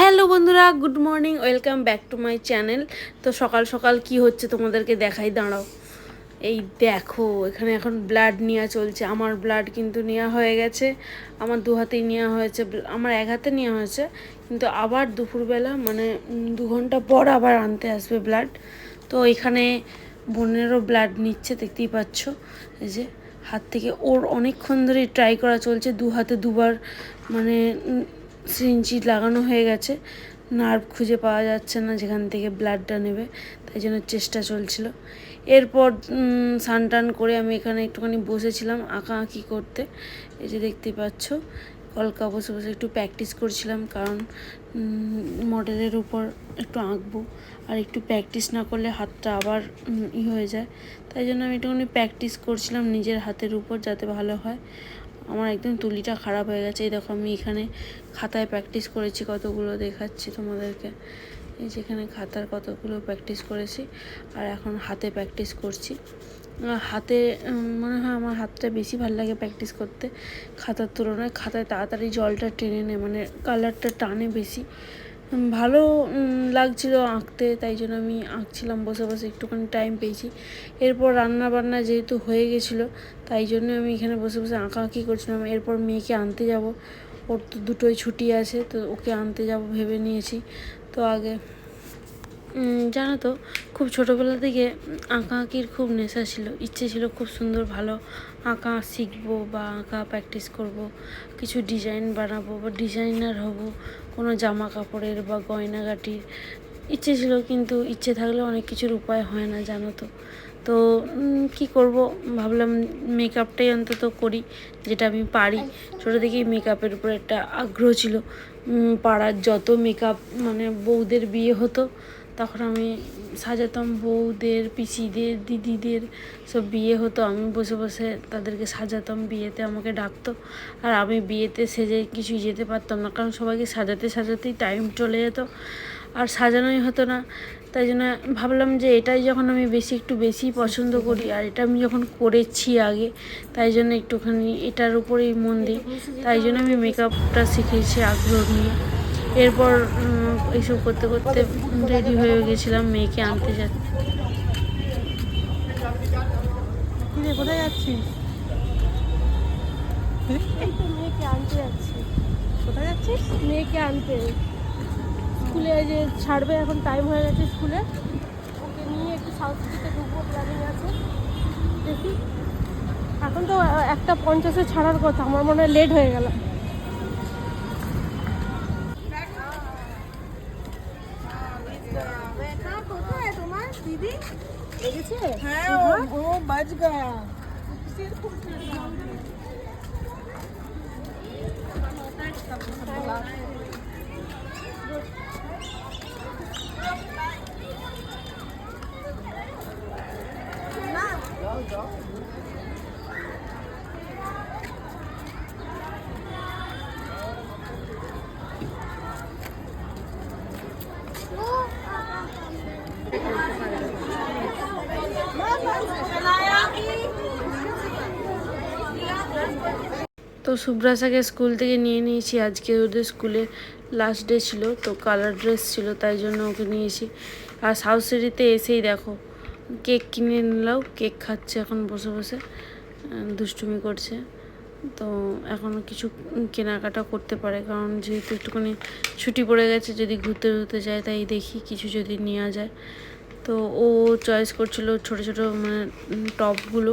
Hello বন্ধুরা, good morning, welcome back to my channel. তো সকাল সকাল কি হচ্ছে তোমাদেরকে দেখাই? দাঁড়াও। এই দেখো, এখানে এখন ব্লাড নেওয়া চলছে। আমার ব্লাড কিন্তু নেওয়া হয়ে গেছে। আমার দু হাতেই নেওয়া হয়েছে আমার এক হাতে নেওয়া হয়েছে। কিন্তু আবার দুপুরবেলা মানে দু ঘণ্টা পর আবার আনতে আসবে ব্লাড তো এখানে বোনেরও ব্লাড নিচ্ছে, দেখতেই পাচ্ছ। এই যে, হাত থেকে ওর অনেকক্ষণ ধরে ট্রাই করা চলছে। দু হাতে দুবার মানে সিরিঞ্জি লাগানো হয়ে গেছে। নার্ভ খুঁজে পাওয়া যাচ্ছে না, যেখান থেকে ব্লাডটা নেবে, তাই জন্য চেষ্টা চলছিল। এরপর স্নান টান করে আমি এখানে একটুখানি বসেছিলাম আঁকা আঁকি করতে। এই যে দেখতেই পাচ্ছ, কলকা বসে বসে একটু প্র্যাকটিস করছিলাম, কারণ মডেলের উপর একটু আঁকবো, আর একটু প্র্যাকটিস না করলে হাতটা আবার ই হয়ে যায়। তাই জন্য আমি একটুখানি প্র্যাকটিস করছিলাম নিজের হাতের উপর, যাতে ভালো হয়। আমার একদম তুলিটা খারাপ হয়ে গেছে। এই দেখো আমি এখানে খাতায় প্র্যাকটিস করেছি কতগুলো দেখাচ্ছি তোমাদেরকে। এই যেখানে খাতার কতগুলো প্র্যাকটিস করেছি আর এখন হাতে প্র্যাকটিস করছি। হাতে মনে হয় আমার হাতটা বেশি ভালো লাগে প্র্যাকটিস করতে। খাতার তুলনায় খাতায় তাড়াতাড়ি জলটা টেনে নেয় মানে কালারটা টানে বেশি। ভালো লাগছিল আঁকতে, তাই জন্য আমি আঁকছিলাম, বসে বসে একটুখানি টাইম পেয়েছি। এরপর রান্না বান্না যেহেতু হয়ে গেছিল, তাই জন্য আমি এখানে বসে বসে আঁকাআঁকি করছিলাম। এরপর মেয়েকে আনতে যাব, ওর তো দুটোই ছুটি আছে, তো ওকে আনতে যাব ভেবে নিয়েছি। তো আগে জানো তো, খুব ছোটোবেলা থেকে আঁকা আঁকির খুব নেশা ছিল, ইচ্ছে ছিল খুব সুন্দর ভালো আঁকা শিখব বা আঁকা প্র্যাকটিস করব, কিছু ডিজাইন বানাবো বা ডিজাইনার হব, কোনো জামা কাপড়ের বা গয়নাগাটির। ইচ্ছে ছিল কিন্তু ইচ্ছে থাকলে অনেক কিছুর উপায় হয় না, জানো তো। তো কি করব? ভাবলাম মেকআপটাই অন্তত করি, যেটা আমি পারি। ছোটো থেকেই মেকআপের উপর একটা আগ্রহ ছিল। পাড়ার যত মেকআপ মানে বউদের বিয়ে হতো তখন আমি সাজাতাম বউদের, পিসিদের, দিদিদের সব বিয়ে হতো। আমি বসে বসে তাদেরকে সাজাতাম, বিয়েতে আমাকে ডাকতো। আর আমি বিয়েতে সেজে কিছুই যেতে পারতাম না, কারণ সবাইকে সাজাতে সাজাতেই টাইম চলে যেত। আর সাজানোই হতো না, তাই জন্য ভাবলাম যে এটাই যখন আমি বেশি একটু বেশি পছন্দ করি, আর এটা আমি যখন করেছি আগে, তাই জন্য একটুখানি এটার উপরেই মন দিই। তাই জন্য আমি মেকআপটা শিখেছি আগ্রহ নিয়ে। এরপর এইসব করতে করতে রেডি হয়ে গেছিলাম মেয়েকে আনতে যা কোথায় যাচ্ছিস? এই তো মেয়েকে আনতে যাচ্ছি কোথায় যাচ্ছিস? মেয়েকে আনতে। স্কুলে যে ছাড়বে এখন টাইম হয়ে গেছে স্কুলে। ওকে নিয়ে একটু সাউথ সিটিতে ঢুকবো প্ল্যানিং আছে। দেখি। এখন তো একটা পঞ্চাশে ছাড়ার কথা আমার মনে হয় লেট হয়ে গেল লেগেছে হ্যাঁ ও ও বাজ গয়া তো সুব্রাসাকে স্কুল থেকে নিয়ে নিয়েছি। আজকে ওদের স্কুলে লাস্ট ডে ছিল, তো কালার ড্রেস ছিল, তাই জন্য ওকে নিয়েছি আর সাউথ সিটিতে এসেই দেখো কেক কিনে নিলাও কেক খাচ্ছে এখন বসে বসে দুষ্টুমি করছে। তো এখন কিছু কেনাকাটা করতে পারে, কারণ যেহেতু একটুখানি ছুটি পড়ে গেছে, যদি ঘুরতে ঘুরতে যায় তাই দেখি কিছু যদি নেওয়া যায়। তো ও চয়েস করছিল ছোট ছোট মানে টপগুলো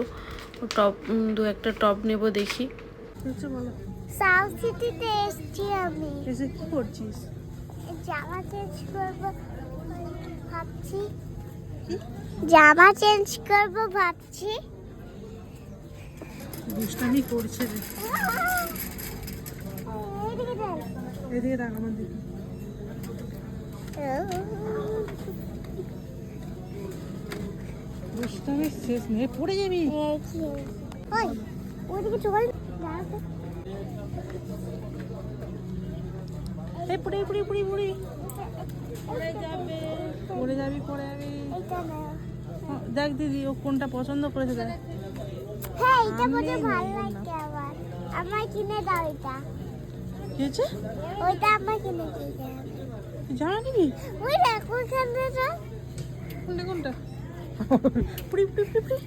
টপ দু একটা টপ নেব দেখি। হচ্ছে বলো? সাউথ সিটিতে এসছি আমি। এসে কি করছিস? জামা চেঞ্জ করব ভাবছি। জামা চেঞ্জ করব ভাবছি। দুষ্টামি করছে রে। এদিকে দেখ। আমার দিকে। দুষ্টামি শেষ নেই। পড়ে যাবি? ওই ওইদিকে চল দাঁড়া তো। এই পড়ে পড়ে পড়ে পড়ে পড়ে যাবে। পড়ে যাবি এইটা না হ্যাঁ, দেখ দিদি ও কোনটা পছন্দ করেছে দেখ। হ্যাঁ এটা মনে ভালো লাগে আমার আমার কিনে দাও এটা। কি ওইটা আমার কিনে দিয়ে জামা নিবি ওই দেখো কোনটা? কোনটা পুরি পুরি পুরি।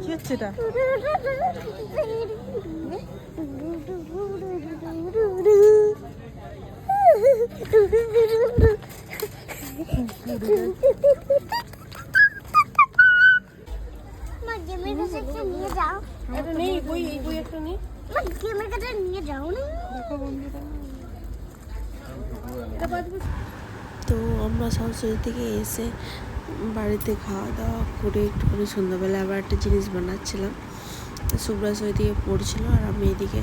কি হচ্ছে এটা? মা গেমের কাছে একটা নিয়ে যাও এটা নেই বই এই বই একটা নেই। মা গেমের কাছে নিয়ে যাও না দেখো বন্ধুরা। এটা বাজবে তো আমরা সরস্বতী থেকে এসে বাড়িতে খাওয়া দাওয়া করে একটুখানি সন্ধ্যাবেলা আবার একটা জিনিস বানাচ্ছিলাম। সুব্রাস ওইদিকে পড়ছিল আর আমি এদিকে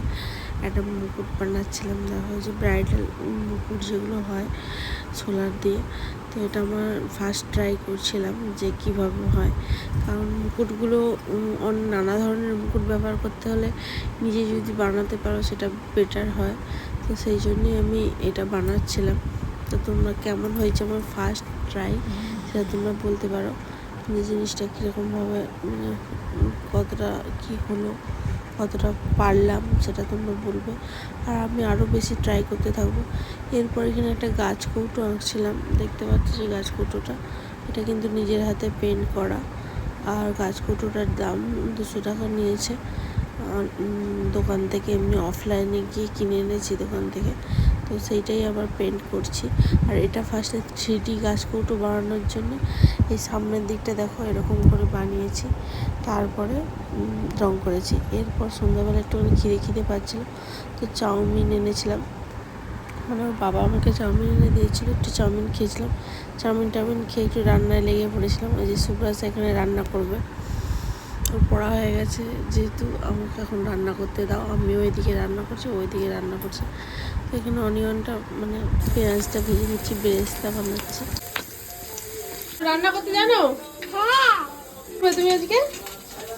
একটা মুকুট বানাচ্ছিলাম। দেখা হচ্ছে ব্রাইডাল মুকুট যেগুলো হয় সোলার দিয়ে। তো এটা আমার ফার্স্ট ট্রাই করছিলাম যে কীভাবে হয়। কারণ মুকুটগুলো উম, অন নানা ধরনের মুকুট ব্যবহার করতে হলে নিজে যদি বানাতে পারো সেটা বেটার হয়। তো সেই জন্যই আমি এটা বানাচ্ছিলাম। তো তোমরা কেমন হয়েছে আমার ফার্স্ট ট্রাই সেটা তোমরা বলতে পারো যে জিনিসটা কীরকমভাবে মানে কতটা কী হলো, কতটা পারলাম সেটা তোমরা বলবে। আর আমি আরও বেশি ট্রাই করতে থাকব। এরপর এখানে একটা গাছ কৌটো আঁকছিলাম, দেখতে পাচ্ছি যে গাছ কৌটোটা। এটা কিন্তু নিজের হাতে পেন্ট করা। আর গাছ কৌটোটার দাম দুশো টাকা নিয়েছে। দোকান থেকে এমনি অফলাইনে গিয়ে কিনে এনেছি দোকান থেকে। তো সেইটাই আবার পেন্ট করছি। আর এটা ফার্স্টে থ্রি গাছ কৌটো বানানোর জন্য এই সামনের দিকটা দেখো এরকম করে বানিয়েছি। তারপরে রং করেছি। এরপর সন্ধ্যাবেলা একটুখানি খিদে খিদে পাচ্ছিল, তো চাউমিন এনেছিলাম। মানে ওর বাবা আমাকে চাউমিন এনে দিয়েছিল, একটু চাউমিন খেয়েছিলাম। চাউমিন টাউমিন খেয়ে একটু রান্নায় লেগে পড়েছিলাম। ওই যে সুব্রাস এখানে রান্না করবে। ওর পড়া হয়ে গেছে যেহেতু আমাকে এখন রান্না করতে দাও আমিও এদিকে রান্না করছি ওইদিকে রান্না করছি। তো এখানে অনিয়নটা মানে পেঁয়াজটা ভেজে নিচ্ছি বেরেস্তা বানাচ্ছি। রান্না করতে জানো? হ্যাঁ। তুমি আজকে?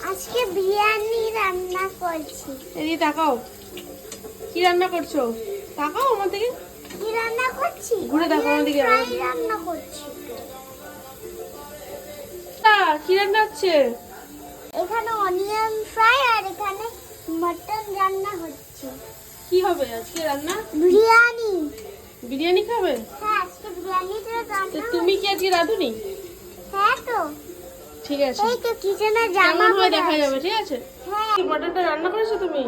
আজকে বিরিয়ানি রান্না করছি। এদিকে তাকাও। কি রান্না করছ? তাকাও আমার দিকে। কি রান্না করছি? ঘুরে দেখো আমাদিকে। ফ্রাই রান্না করছি। তা, কি রান্না হচ্ছে? এখানে অনিয়ন ফ্রাই আর এখানে মটন রান্না হচ্ছে। কি হবে আজকে রান্না? বিরিয়ানি। বিরিয়ানি খাবে? হ্যাঁ আজকে বিরিয়ানি তো রান্না তুমি কি আজকে রাঁধুনি? হ্যাঁ তো। ঠিক আছে। এই তো কিচেনে জামা হয়ে পরে দেখা যাবে ঠিক আছে? হ্যাঁ। মটনটা রান্না করেছ তুমি?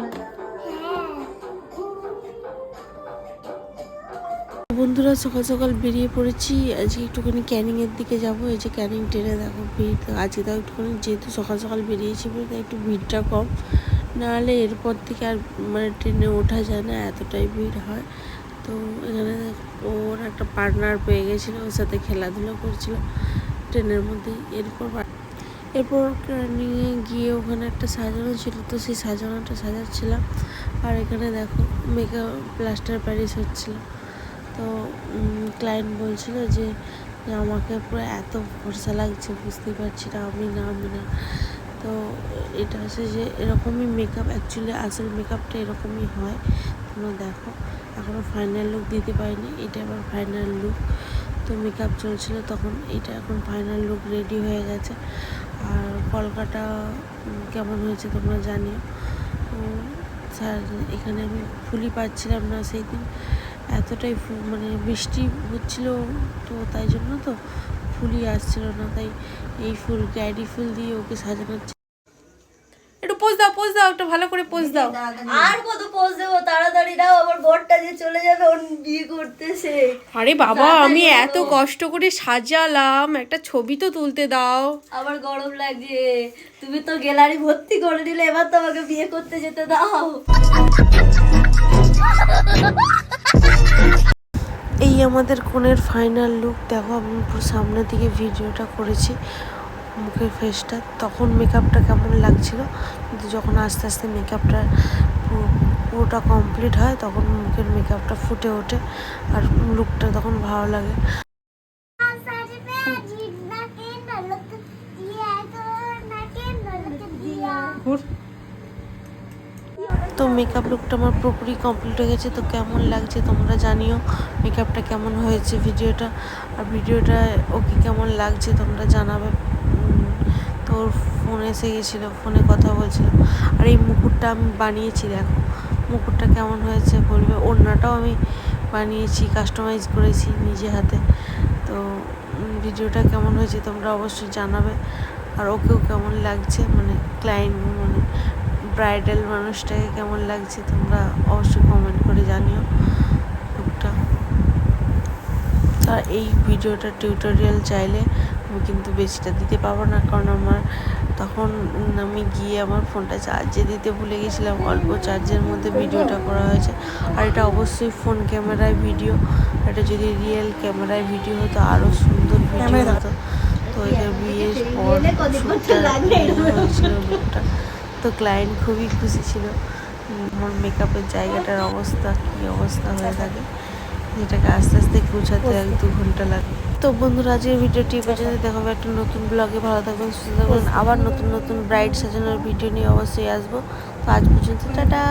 বন্ধুরা, সকাল সকাল বেরিয়ে পড়েছি। আজকে একটুখানি ক্যানিংয়ের দিকে যাব। এই যে ক্যানিং ট্রেনে দেখো, ভিড় আজকে তাও একটুখানি যেহেতু সকাল সকাল বেরিয়েছি বলে একটু ভিড়টা কম। নাহলে এরপর থেকে আর মানে ট্রেনে ওঠা যায় না, এতটাই ভিড় হয়। তো এখানে ওর একটা পার্টনার পেয়ে গেছিল, ওর সাথে খেলাধুলো করছিল ট্রেনের মধ্যেই। এরপর এরপর ক্যানিংয়ে গিয়ে ওখানে একটা সাজানো ছিল, তো সেই সাজানোটা সাজাচ্ছিলাম। আর এখানে দেখো মেকআপ প্লাস্টার প্যারিস হচ্ছিল। তো ক্লায়েন্ট বলছিল যে আমাকে পুরো এত ভরসা লাগছে, বুঝতেই পারছি না, আমি না আমি না। তো, এটা হচ্ছে যে, এরকমই মেকআপ অ্যাকচুয়ালি আসল মেকআপটা এরকমই হয়, তোমরা দেখো। এখনও ফাইনাল লুক দিতে পারিনি, এটা এবার ফাইনাল লুক তো মেকআপ চলছিল তখন, এটা এখন ফাইনাল লুক রেডি হয়ে গেছে। আর কলকাটা কেমন হয়েছে তোমরা জানিও। স্যার, এখানে আমি ফুলই পাচ্ছিলাম না, সেই দিন। এতটাই মানে বৃষ্টি হচ্ছিল তো তাই জন্য তো ফুলই আসছিল না। তাই এই ফুল গ্যাডি ফুল দিয়ে ওকে সাজানোর চে- একটু পোজ দাও পোজ দাও একটু ভালো করে পোজ দাও। আর কত পোজ দেবো? তাড়াতাড়ি দাও আমার বরটা যে চলে যাবে ওর বিয়ে করতেছে। আরে বাবা আমি এত কষ্ট করে সাজালাম একটা ছবি তো তুলতে দাও। আমার গরম লাগছে। তুমি তো গ্যালারি ভর্তি করে দিলে এবার তো আমাকে বিয়ে করতে যেতে দাও। এই আমাদের কোণের ফাইনাল লুক দেখো আমি পুরো সামনের দিকে ভিডিওটা করেছি, মুখের ফেসটা তখন মেকআপটা কেমন লাগছিল? কিন্তু যখন আস্তে আস্তে মেকআপটা পুরোটা কমপ্লিট হয়, তখন মুখের মেকআপটা ফুটে ওঠে, আর লুকটা তখন ভালো লাগে। তো মেকআপ লুকটা আমার পুরোপুরি কমপ্লিট হয়ে গেছে, তো কেমন লাগছে তোমরা জানিও। মেকআপটা কেমন হয়েছে ভিডিওটা? আর ভিডিওটা ওকে কেমন লাগছে তোমরা জানাবে। তো ওর ফোন এসে গেছিল ফোনে কথা বলছিল। আর এই মুকুটটা আমি বানিয়েছি, দেখো। মুকুটটা কেমন হয়েছে বলবে? ওড়নাটাও আমি বানিয়েছি কাস্টমাইজ করেছি নিজে হাতে। তো ভিডিওটা কেমন হয়েছে তোমরা অবশ্যই জানাবে। আর ওকেও কেমন লাগছে? মানে ক্লায়েন্ট মানে ব্রাইডাল মানুষটাকে কেমন লাগছে তোমরা অবশ্যই কমেন্ট করে জানিও লুকটা। আর এই ভিডিওটা টিউটোরিয়াল চাইলে আমি কিন্তু বেশিটা দিতে পারব না কারণ আমার তখন আমি গিয়ে আমার ফোনটা চার্জে দিতে ভুলে গেছিলাম অল্প চার্জের মধ্যে ভিডিওটা করা হয়েছে। আর এটা অবশ্যই ফোন ক্যামেরায় ভিডিও এটা যদি রিয়েল ক্যামেরায় ভিডিও হতো আরও সুন্দর ভিডিও হতো। তো এটা বিয়ের পর তো ক্লায়েন্ট খুবই খুশি ছিল। আমার মেকআপের জায়গাটার অবস্থা, কী অবস্থা হয়ে থাকে, যেটাকে আস্তে আস্তে গুছাতে এক দু ঘণ্টা লাগে। তো বন্ধুরা, আজকের ভিডিওটি পর্যন্ত দেখাবো একটা নতুন ব্লগে ভালো থাকবেন, সুস্থ থাকবেন। আবার নতুন নতুন ব্রাইট সাজানোর ভিডিও নিয়ে অবশ্যই আসব। তো আজ পর্যন্ত, টাটা!